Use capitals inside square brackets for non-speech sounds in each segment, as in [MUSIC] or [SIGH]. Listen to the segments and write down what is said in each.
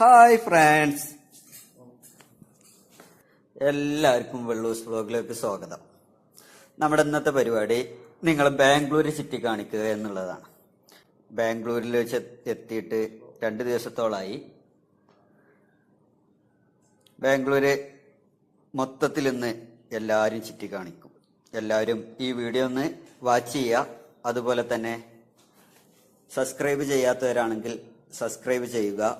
Hi friends. എല്ലാവർക്കും വെള്ളൂസ് വ്ലോഗിലേക്ക് സ്വാഗതം. നമ്മുടെ ഇന്നത്തെ പരിപാടി നിങ്ങൾ ബാംഗ്ലൂർ സിറ്റി കാണിക്കുക എന്നുള്ളതാണ്. ബാംഗ്ലൂരിൽ വെച്ച് എത്തിയിട്ട് രണ്ട് ദിവസത്തോളായി. ബാംഗ്ലൂര് മൊത്തത്തിൽ ഇന്ന് എല്ലാവരും ചുറ്റി കാണിക്കും. എല്ലാവരും ഈ വീഡിയോ ഒന്ന് വാച്ച് ചെയ്യുക. അതുപോലെ തന്നെ സബ്സ്ക്രൈബ് ചെയ്യാത്തവരാണെങ്കിൽ സബ്സ്ക്രൈബ് ചെയ്യുക.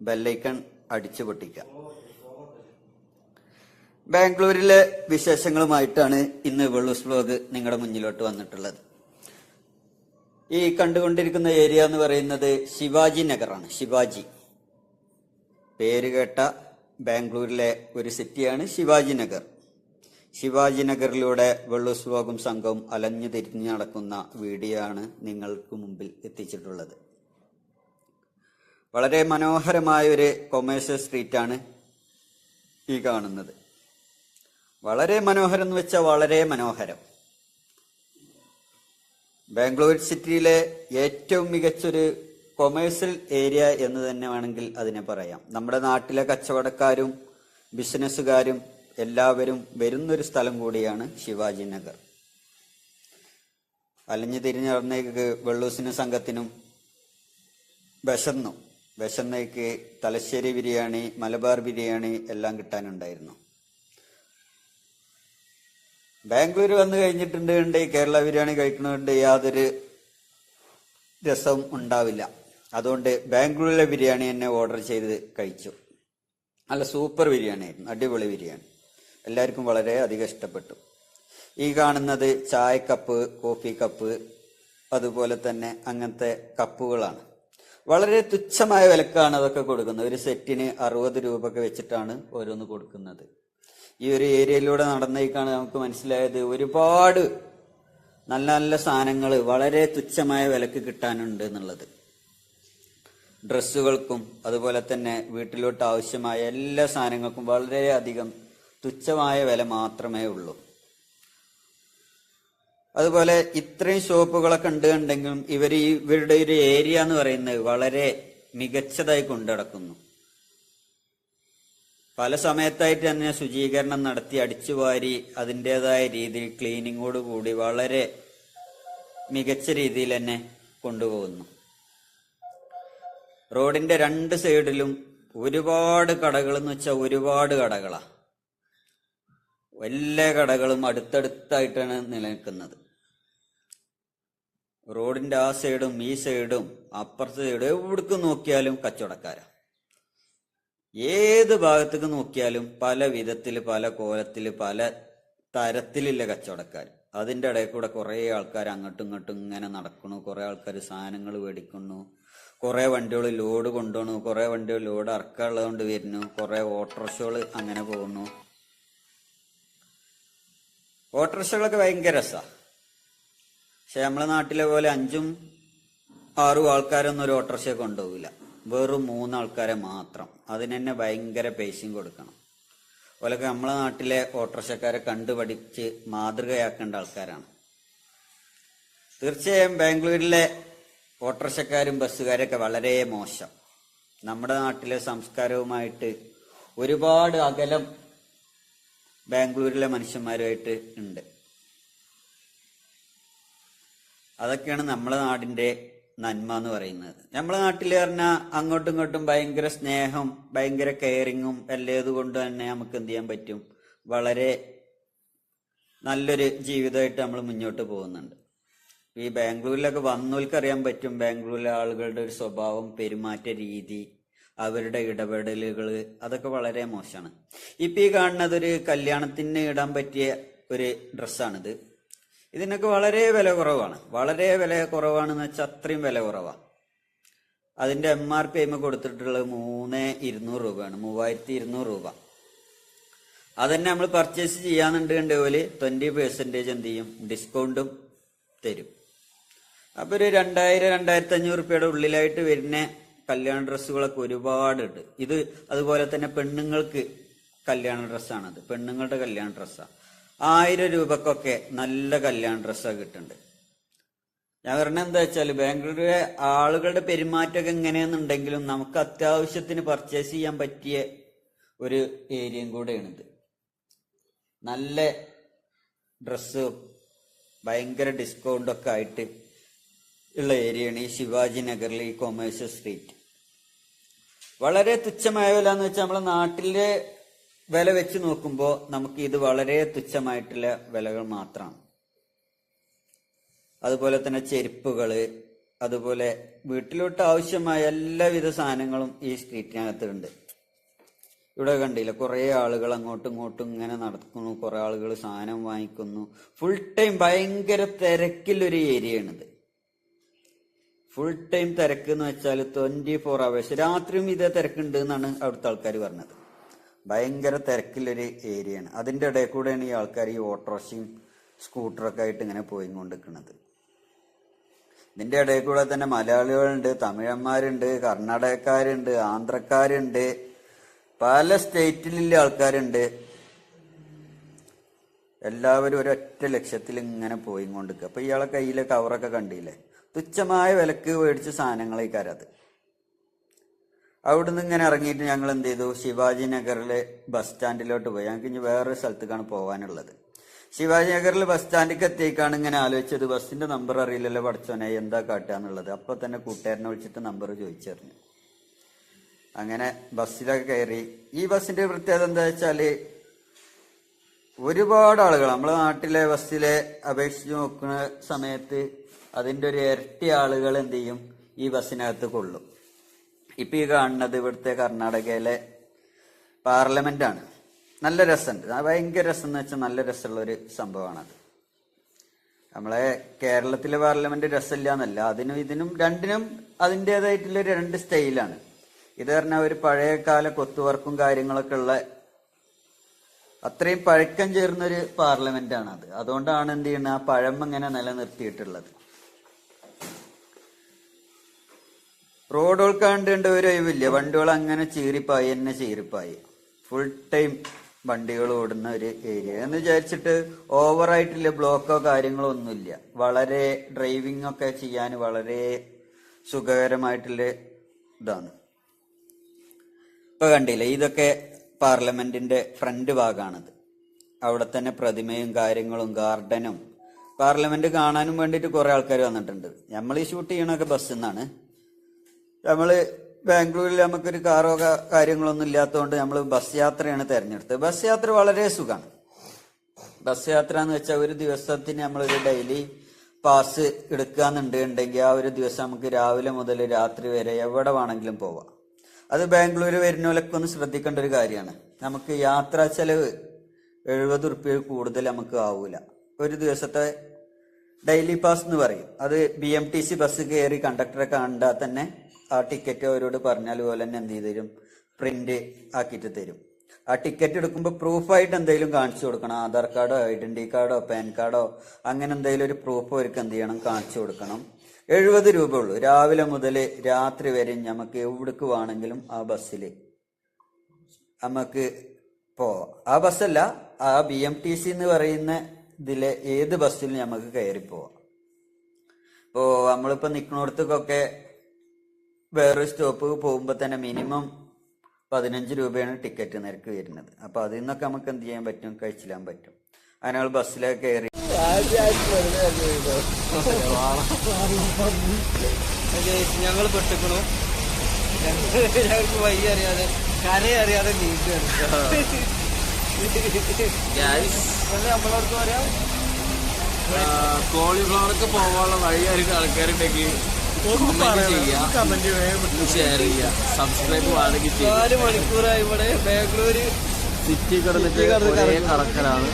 ബെല്ലൈക്കൺ അടിച്ചു പൊട്ടിക്കുക. ബാംഗ്ലൂരിലെ വിശേഷങ്ങളുമായിട്ടാണ് ഇന്ന് വെള്ളൂസ് ബ്ലോഗ് നിങ്ങളുടെ മുന്നിലോട്ട് വന്നിട്ടുള്ളത്. ഈ കണ്ടുകൊണ്ടിരിക്കുന്ന ഏരിയ എന്ന് പറയുന്നത് ശിവാജി നഗറാണ്. ശിവാജി. പേര് കേട്ട ബാംഗ്ലൂരിലെ ഒരു സിറ്റിയാണ് ശിവാജി നഗർ. ശിവാജി നഗറിലൂടെ വെള്ളൂസ് ബ്ലോഗും സംഘവും അലഞ്ഞു തിരിഞ്ഞു നടക്കുന്ന വീഡിയോ ആണ് നിങ്ങൾക്ക് മുമ്പിൽ എത്തിച്ചിട്ടുള്ളത്. വളരെ മനോഹരമായ ഒരു കൊമേഴ്സ്യൽ സ്ട്രീറ്റ് ആണ് ഈ കാണുന്നത്. വളരെ മനോഹരം എന്ന് വെച്ചാൽ വളരെ മനോഹരം. ബാംഗ്ലൂർ സിറ്റിയിലെ ഏറ്റവും മികച്ചൊരു കൊമേഴ്സ്യൽ ഏരിയ എന്ന് തന്നെ വേണമെങ്കിൽ അതിനെ പറയാം. നമ്മുടെ നാട്ടിലെ കച്ചവടക്കാരും ബിസിനസ്സുകാരും എല്ലാവരും വരുന്നൊരു സ്ഥലം കൂടിയാണ് ശിവാജി നഗർ. അലഞ്ഞു തിരിഞ്ഞു നടന്നേക്ക് വെള്ളൂസിന് സംഘത്തിനും വിശന്നു. വിശന്നേക്ക് തലശ്ശേരി ബിരിയാണി മലബാർ ബിരിയാണി എല്ലാം കിട്ടാനുണ്ടായിരുന്നു. ബാംഗ്ലൂർ വന്നു കഴിഞ്ഞിട്ടുണ്ട് കേരള ബിരിയാണി കഴിക്കണുണ്ട് യാതൊരു രസവും ഉണ്ടാവില്ല. അതുകൊണ്ട് ബാംഗ്ലൂരിലെ ബിരിയാണി തന്നെ ഓർഡർ ചെയ്ത് കഴിച്ചു. നല്ല സൂപ്പർ ബിരിയാണി ആയിരുന്നു അടിപൊളി ബിരിയാണി. എല്ലാവർക്കും വളരെ അധികം ഇഷ്ടപ്പെട്ടു. ഈ കാണുന്നത് ചായ കപ്പ് കോഫി കപ്പ് അതുപോലെ തന്നെ അങ്ങനത്തെ കപ്പുകളാണ്. വളരെ തുച്ഛമായ വിലക്കാണ് അതൊക്കെ കൊടുക്കുന്നത്. ഒരു സെറ്റിന് അറുപത് രൂപ ഒക്കെ വെച്ചിട്ടാണ് ഓരോന്ന് കൊടുക്കുന്നത്. ഈ ഒരു ഏരിയയിലൂടെ നടന്നേക്കാണ് നമുക്ക് മനസ്സിലായത് ഒരുപാട് നല്ല നല്ല സാധനങ്ങൾ വളരെ തുച്ഛമായ വിലക്ക് കിട്ടാനുണ്ട് എന്നുള്ളത്. ഡ്രസ്സുകൾക്കും അതുപോലെ തന്നെ വീട്ടിലോട്ട് ആവശ്യമായ എല്ലാ സാധനങ്ങൾക്കും വളരെയധികം തുച്ഛമായ വില മാത്രമേ ഉള്ളൂ. അതുപോലെ ഇത്രയും ഷോപ്പുകളൊക്കെ ഉണ്ടെങ്കിലും ഇവർ ഇവരുടെ ഒരു ഏരിയ എന്ന് പറയുന്നത് വളരെ മികച്ചതായി കൊണ്ടുനടക്കുന്നു പല സമയത്തായിട്ട് തന്നെ ശുചീകരണം നടത്തി അടിച്ചുവാരി അതിന്റെതായ രീതിയിൽ ക്ലീനിങ്ങോട് കൂടി വളരെ മികച്ച രീതിയിൽ തന്നെ കൊണ്ടുപോകുന്നു. റോഡിന്റെ രണ്ട് സൈഡിലും ഒരുപാട് കടകൾ എന്ന് വെച്ചാൽ ഒരുപാട് കടകളാ. എല്ലാ കടകളും അടുത്തടുത്തായിട്ടാണ് നിലനിൽക്കുന്നത്. റോഡിന്റെ ആ സൈഡും ഈ സൈഡും അപ്പുറത്തെ സൈഡും എവിടേക്ക് നോക്കിയാലും കച്ചവടക്കാരാ. ഏത് ഭാഗത്തേക്ക് നോക്കിയാലും പല വിധത്തിൽ പല കോലത്തിൽ പല തരത്തിലുള്ള കച്ചവടക്കാർ അതിന്റെ ഇടയിൽ കൂടെ കുറെ ആൾക്കാർ അങ്ങോട്ടും ഇങ്ങോട്ടും ഇങ്ങനെ നടക്കണു കുറെ ആൾക്കാർ സാധനങ്ങൾ മേടിക്കുന്നു. കുറെ വണ്ടികൾ ലോഡ് കൊണ്ടുപോകണു കുറെ വണ്ടികൾ ലോഡ് ഇറക്കാനുള്ളതുകൊണ്ട് വരുന്നു. കുറെ ഓട്ടോറിക്ഷകൾ അങ്ങനെ പോകുന്നു. ഓട്ടോറിക്ഷകളൊക്കെ ഭയങ്കര രസമാണ് പക്ഷെ നമ്മളെ നാട്ടിലെ പോലെ അഞ്ചും ആറും ആൾക്കാരൊന്നും ഒരു ഓട്ടോറിക്ഷ കൊണ്ടുപോകില്ല. വെറും മൂന്നാൾക്കാരെ മാത്രം. അതിന് തന്നെ ഭയങ്കര പേശ്യം കൊടുക്കണം. ഓലൊക്കെ നമ്മളെ നാട്ടിലെ ഓട്ടോറിക്ഷക്കാരെ കണ്ടുപഠിച്ച് മാതൃകയാക്കേണ്ട ആൾക്കാരാണ്. തീർച്ചയായും ബാംഗ്ലൂരിലെ ഓട്ടോറിക്ഷക്കാരും ബസ്സുകാരൊക്കെ വളരെ മോശം. നമ്മുടെ നാട്ടിലെ സംസ്കാരവുമായിട്ട് ഒരുപാട് അകലം ബാംഗ്ലൂരിലെ മനുഷ്യന്മാരുമായിട്ട് ഉണ്ട്. അതൊക്കെയാണ് നമ്മളെ നാടിന്റെ നന്മ എന്ന് പറയുന്നത്. നമ്മളെ നാട്ടിൽ പറഞ്ഞാൽ അങ്ങോട്ടും ഇങ്ങോട്ടും ഭയങ്കര സ്നേഹം ഭയങ്കര കെയറിങ്ങും എല്ലാം കൊണ്ട് തന്നെ നമുക്ക് എന്ത് ചെയ്യാൻ പറ്റും? വളരെ നല്ലൊരു ജീവിതമായിട്ട് നമ്മൾ മുന്നോട്ട് പോകുന്നുണ്ട്. ഈ ബാംഗ്ലൂരിലൊക്കെ വന്നവർക്ക് അറിയാൻ പറ്റും ബാംഗ്ലൂരിലെ ആളുകളുടെ ഒരു സ്വഭാവം പെരുമാറ്റ രീതി അവരുടെ ഇടപെടലുകൾ അതൊക്കെ വളരെ മോശമാണ്. ഇപ്പൊ ഈ കാണുന്നത് ഒരു കല്യാണത്തിന് ഇടാൻ പറ്റിയ ഒരു ഡ്രസ്സാണിത്. ഇതിനൊക്കെ വളരെ വില കുറവാണ്. വളരെ വില കുറവാണെന്ന് വെച്ചാൽ അത്രയും വില കുറവാണ് അതിന്റെ എം ആർ പി അയിമ കൊടുത്തിട്ടുള്ളത് മൂന്ന് ഇരുന്നൂറ് രൂപയാണ്. മൂവായിരത്തി ഇരുന്നൂറ് രൂപ. അതന്നെ നമ്മൾ പർച്ചേസ് ചെയ്യാന്നുണ്ടെങ്കിൽ പോലെ ട്വന്റി പെർസെന്റേജ് എന്ത് ചെയ്യും? ഡിസ്കൗണ്ടും തരും. അപ്പോൾ ഒരു രണ്ടായിരം രണ്ടായിരത്തി അഞ്ഞൂറ് റുപ്യയുടെ ഉള്ളിലായിട്ട് വരുന്ന കല്യാണ ഡ്രസ്സുകളൊക്കെ ഒരുപാടുണ്ട്. ഇത് അതുപോലെ തന്നെ പെണ്ണുങ്ങൾക്ക് കല്യാണ ഡ്രസ്സാണത്. പെണ്ണുങ്ങളുടെ കല്യാണ ഡ്രസ്സാണ് ആയിരം രൂപക്കൊക്കെ നല്ല കല്യാണ ഡ്രസ്സൊക്കെ കിട്ടുന്നുണ്ട് ഞാൻ പറഞ്ഞ എന്താ വെച്ചാൽ ബാംഗ്ലൂരിലെ ആളുകളുടെ പെരുമാറ്റമൊക്കെ എങ്ങനെയെന്നുണ്ടെങ്കിലും നമുക്ക് അത്യാവശ്യത്തിന് പർച്ചേസ് ചെയ്യാൻ പറ്റിയ ഒരു ഏരിയയും കൂടെയാണിത്. നല്ല ഡ്രസ്സും ഭയങ്കര ഡിസ്കൗണ്ടൊക്കെ ആയിട്ട് ഉള്ള ഏരിയയാണ് ഈ ശിവാജി നഗറിലെ ഈ കൊമേഴ്സ്യൽ സ്ട്രീറ്റ് വളരെ തുച്ഛമായ വില എന്ന് വെച്ചാൽ നമ്മളെ നാട്ടിലെ വില വെച്ച് നോക്കുമ്പോൾ നമുക്ക് ഇത് വളരെ തുച്ഛമായിട്ടുള്ള വിലകൾ മാത്രമാണ്. അതുപോലെ തന്നെ ചെരുപ്പുകൾ അതുപോലെ വീട്ടിലോട്ട് ആവശ്യമായ എല്ലാവിധ സാധനങ്ങളും ഈ സ്ട്രീറ്റിനകത്തുണ്ട്. ഇവിടെ കണ്ടില്ല കുറേ ആളുകൾ അങ്ങോട്ടും ഇങ്ങോട്ടും ഇങ്ങനെ നടക്കുന്നു കുറെ ആളുകൾ സാധനം വാങ്ങിക്കുന്നു. ഫുൾ ടൈം ഭയങ്കര തിരക്കിലൊരു ഏരിയയാണിത്. ഫുൾ ടൈം തിരക്ക് എന്ന് വെച്ചാൽ ട്വന്റി ഫോർ അവേഴ്സ് രാത്രിയും ഇതേ തിരക്കുണ്ട് എന്നാണ് അവിടുത്തെ ആൾക്കാർ പറഞ്ഞത്. ഭയങ്കര തിരക്കിലൊരു ഏരിയയാണ്. അതിന്റെ ഇടയിൽ കൂടെയാണ് ഈ ആൾക്കാർ ഈ ഓട്ടോറിക്ഷയും സ്കൂട്ടറൊക്കെ ആയിട്ട് ഇങ്ങനെ പോയി കൊണ്ടിരിക്കുന്നത് ഇതിന്റെ ഇടയിൽ കൂടെ തന്നെ മലയാളികളുണ്ട് തമിഴന്മാരുണ്ട് കർണാടകക്കാരുണ്ട് ആന്ധ്രക്കാരുണ്ട് പല സ്റ്റേറ്റിലുള്ള ആൾക്കാരുണ്ട്. എല്ലാവരും ഒരൊറ്റ ലക്ഷ്യത്തിൽ ഇങ്ങനെ പോയി കൊണ്ടിരിക്കുക അപ്പൊ ഇയാളെ കയ്യിലെ കവറൊക്കെ കണ്ടില്ലേ? തുച്ഛമായ വിലക്ക് മേടിച്ച സാധനങ്ങളേക്കാരത് അവിടുന്ന് ഇങ്ങനെ ഇറങ്ങിയിട്ട് ഞങ്ങൾ എന്ത് ചെയ്തു ശിവാജി നഗറിലെ ബസ് സ്റ്റാൻഡിലോട്ട് പോയി. ഞങ്ങൾക്ക് ഇനി വേറൊരു സ്ഥലത്തേക്കാണ് പോകാനുള്ളത് ശിവാജി നഗറിൽ ബസ് സ്റ്റാൻഡിലേക്ക് എത്തിയേക്കാണ് ഇങ്ങനെ ആലോചിച്ചത്. ബസ്സിന്റെ നമ്പർ അറിയില്ലല്ലോ പഠിച്ചോനെ എന്താ കാട്ടുക എന്നുള്ളത്. അപ്പൊ തന്നെ കൂട്ടുകാരനെ വിളിച്ചിട്ട് നമ്പർ ചോദിച്ചറിഞ്ഞു. അങ്ങനെ ബസ്സിലൊക്കെ കയറി. ഈ ബസ്സിന്റെ പ്രത്യേകത എന്താ വെച്ചാൽ ഒരുപാട് ആളുകൾ നമ്മളെ നാട്ടിലെ ബസ്സിലെ അപേക്ഷിച്ച് നോക്കുന്ന സമയത്ത് അതിന്റെ ഒരു ഇരട്ടി ആളുകൾ എന്ത് ചെയ്യും? ഈ ബസ്സിനകത്ത് കൊള്ളും. ഇപ്പൊ ഈ കാണുന്നത് ഇവിടുത്തെ കർണാടകയിലെ പാർലമെന്റ് ആണ് നല്ല രസമുണ്ട്. ഭയങ്കര രസം എന്ന് വെച്ചാൽ നല്ല രസമുള്ള ഒരു സംഭവമാണത്. നമ്മളെ കേരളത്തിലെ പാർലമെന്റ് രസമില്ല എന്നല്ല അതിനും ഇതിനും രണ്ടിനും അതിന്റെതായിട്ടുള്ള രണ്ട് സ്റ്റൈലാണ്. ഇത് പറഞ്ഞാൽ ഒരു പഴയകാല കൊത്തുവർക്കും കാര്യങ്ങളൊക്കെ ഉള്ള അത്രയും പഴക്കം ചേർന്നൊരു പാർലമെന്റ് ആണ് അത് അതുകൊണ്ടാണ് എന്ത് ചെയ്യുന്നത് ആ പഴം ഇങ്ങനെ നിലനിർത്തിയിട്ടുള്ളത്. റോഡുകൾ കണ്ടുകൊണ്ട് ഒരു ഒഴിവില്ല. വണ്ടികൾ അങ്ങനെ ചീറിപ്പായി എന്നെ ചീറിപ്പായി. ഫുൾ ടൈം വണ്ടികൾ ഓടുന്ന ഒരു ഏരിയ എന്ന് വിചാരിച്ചിട്ട് ഓവറായിട്ടുള്ള ബ്ലോക്കോ കാര്യങ്ങളോ ഒന്നുമില്ല. വളരെ ഡ്രൈവിംഗ് ഒക്കെ ചെയ്യാൻ വളരെ സുഖകരമായിട്ടുള്ള ഇതാണ്. ഇപ്പൊ കണ്ടില്ലേ ഇതൊക്കെ പാർലമെന്റിന്റെ ഫ്രണ്ട് ഭാഗമാണിത് അവിടെ തന്നെ പ്രതിമയും കാര്യങ്ങളും ഗാർഡനും. പാർലമെന്റ് കാണാനും വേണ്ടിയിട്ട് കുറെ ആൾക്കാർ വന്നിട്ടുണ്ട്. നമ്മൾ ഈ ഷൂട്ട് ചെയ്യണൊക്കെ ബസ്സിൽ നിന്നാണ് നമ്മൾ ബാംഗ്ലൂരിൽ നമുക്കൊരു കാറോ കാര്യങ്ങളൊന്നും ഇല്ലാത്തതുകൊണ്ട് നമ്മൾ ബസ് യാത്രയാണ് തിരഞ്ഞെടുത്തത്. ബസ് യാത്ര വളരെ സുഖമാണ് ബസ് യാത്ര എന്ന് വെച്ചാൽ ഒരു ദിവസത്തിന് നമ്മളൊരു ഡെയിലി പാസ് എടുക്കാന്നുണ്ടെങ്കിൽ ആ ഒരു ദിവസം നമുക്ക് രാവിലെ മുതൽ രാത്രി വരെ എവിടെ വേണമെങ്കിലും പോവാം. അത് ബാംഗ്ലൂർ വരുന്നവരൊക്കെ ഒന്ന് ശ്രദ്ധിക്കേണ്ട ഒരു കാര്യമാണ് നമുക്ക് യാത്രാ ചെലവ് എഴുപത് ഉറുപ്പ്യ കൂടുതൽ നമുക്ക് ആവൂല. ഒരു ദിവസത്തെ ഡെയിലി പാസ് എന്ന് പറയും. അത് B M T C bus കയറി കണ്ടക്ടറെ കണ്ടാൽ തന്നെ ആ ടിക്കറ്റ് അവരോട് പറഞ്ഞാൽ പോലെ തന്നെ എന്ത് ചെയ്ത് തരും? പ്രിന്റ് ആക്കിയിട്ട് തരും. ആ ടിക്കറ്റ് എടുക്കുമ്പോൾ പ്രൂഫായിട്ട് എന്തെങ്കിലും കാണിച്ചു കൊടുക്കണം. ആധാർ കാർഡോ ഐഡന്റി കാർഡോ പാൻ കാർഡോ അങ്ങനെ എന്തെങ്കിലും ഒരു പ്രൂഫ് അവർക്ക് എന്ത് ചെയ്യണം? കാണിച്ചു കൊടുക്കണം. എഴുപത് രൂപ ഉള്ളൂ രാവിലെ മുതൽ രാത്രി വരെ നമുക്ക് എവിടേക്ക് വേണമെങ്കിലും ആ ബസ്സിൽ നമുക്ക് പോവാം ആ ബസ്സല്ല ആ ബി എം ടി സി എന്ന് പറയുന്ന ഇതിലെ ഏത് ബസ്സിലും നമുക്ക് കയറി പോവാം. ഇപ്പോ നമ്മളിപ്പോ നിൽക്കുന്നിടത്തേക്കൊക്കെ വേറൊരു സ്റ്റോപ്പ് പോകുമ്പോൾ തന്നെ മിനിമം പതിനഞ്ച് രൂപയാണ് ടിക്കറ്റ് നിരക്ക് വരുന്നത്. അപ്പൊ അതിൽ നിന്നൊക്കെ നമുക്ക് എന്ത് ചെയ്യാൻ പറ്റും? കഴിച്ചില്ലാൻ പറ്റും. അതിനാൾ ബസ്സിലൊക്കെ കയറി ഞങ്ങൾ പെട്ടിക്കണു. ഞങ്ങൾക്ക് വയ്യ അറിയാതെ കരയറിയാതെ അറിയാതെ നീന്തുകയാണ് നമ്മളോട് പറയാം? കോളിഫ്ലവർക്ക് പോകാനുള്ള വഴിയായിരിക്കും ആൾക്കാരുണ്ടെങ്കിൽ ഷെയർ ചെയ്യുക സബ്സ്ക്രൈബ് നാല് മണിക്കൂറായി ഇവിടെ ബാംഗ്ലൂര് സിറ്റി കിടന്നിട്ട് ഒരേ കറക്കലാണ്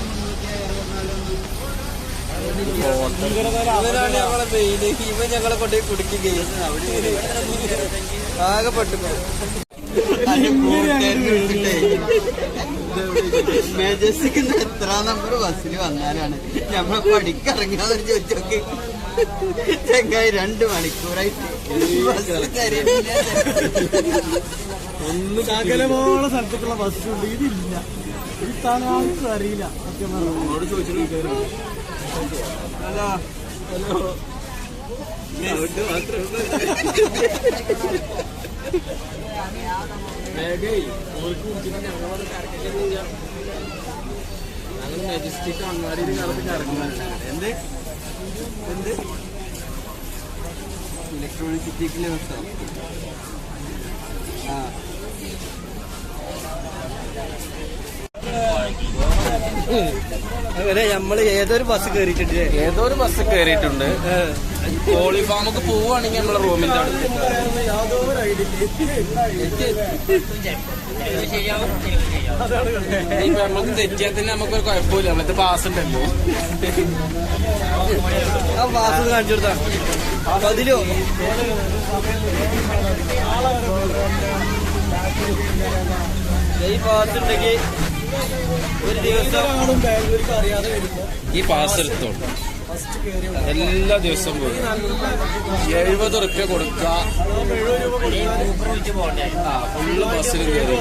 ഇവനാണ് ഞങ്ങളെ മെയിൻ ഇവൻ ഞങ്ങളെ കൊണ്ടേ കുടിക്കുകയും ആകെ പെട്ടിക്കണു മെജസ്റ്റിക്ക് എത്ര നമ്പർ ബസ്സിൽ വന്നാലാണ്? നമ്മളെ പഠിക്കിറങ്ങാതെ ചോദിച്ചോക്ക് ചെങ്ങായി രണ്ട് മണിക്കൂറായിട്ട് ഒന്ന്. സകലമായ സ്ഥലത്തേക്കുള്ള ബസ്സുണ്ട് ഇതില്ല. ഈ സ്ഥാനം ആർക്കും അറിയില്ല. സത്യം പറഞ്ഞു. ഹലോ ചോദിച്ചിട്ട് ഞങ്ങൾ കറങ്ങുന്നുണ്ട് എന്ത്? എന്ത് ഇലക്ട്രോണിക് സിറ്റിക്കിലെ ബസ്സോ ആ. അങ്ങനെ നമ്മൾ ഏതൊരു ബസ് കേറിയിട്ടുണ്ട് ഏതൊരു ബസ് കയറിയിട്ടുണ്ട് കോളിഫാമൊക്കെ പോവാണെങ്കിൽ പോവുകയാണെങ്കിൽ നമ്മളെ റൂമിന്റെ അടുത്ത് യാതൊരു ഐഡിയ ഇപ്പൊ നമുക്ക് തെറ്റിയാൽ തന്നെ നമുക്ക് ഒരു കുഴപ്പമില്ല. നമ്മളത്തെ പാസ് ഉണ്ടല്ലോ. ആ പാസ് കാണിച്ചു കൊടുത്താ. അതിലോ? ഈ പാസ് ഉണ്ടെങ്കിൽ ഒരു ദിവസം അറിയാതെ വരുമ്പോ ഈ പാസ് എടുത്തോളൂ. എല്ലാ ദിവസവും പോയി. എഴുപത് ഉറുപ്പ്യ കൊടുക്കുക. ഫുള്ള് ബസ്സിൽ കയറി.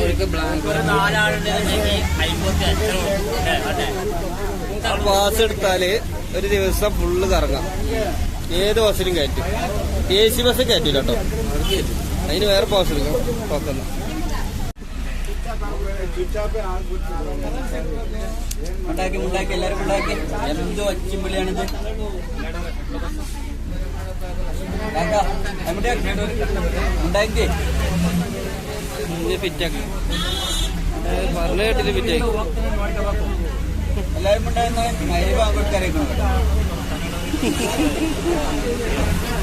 അവർക്ക് ബ്ലാങ്ക് ആ പാസ് എടുത്താൽ ഒരു ദിവസം ഫുള്ള് കറങ്ങാം. ഏത് ബസ്സിലും കയറ്റും. എ സി ബസ് കയറ്റില്ല കേട്ടോ. അതിന് വേറെ പാസ് എടുക്കാം. കുഴപ്പമില്ല ഉണ്ടാക്കി ഉണ്ടാക്കി. എല്ലാരും ഉണ്ടാക്കി. എന്തോ അച്ചിമ്പിളിയാണിത്? ഉണ്ടാക്കി ഫിറ്റാക്കി പറഞ്ഞു കേട്ടില്ല ഫിറ്റാക്കി എല്ലാരും ഉണ്ടായിരുന്ന? ബാങ്ക് കൊടുക്കാറേക്കണം [LAUGHS]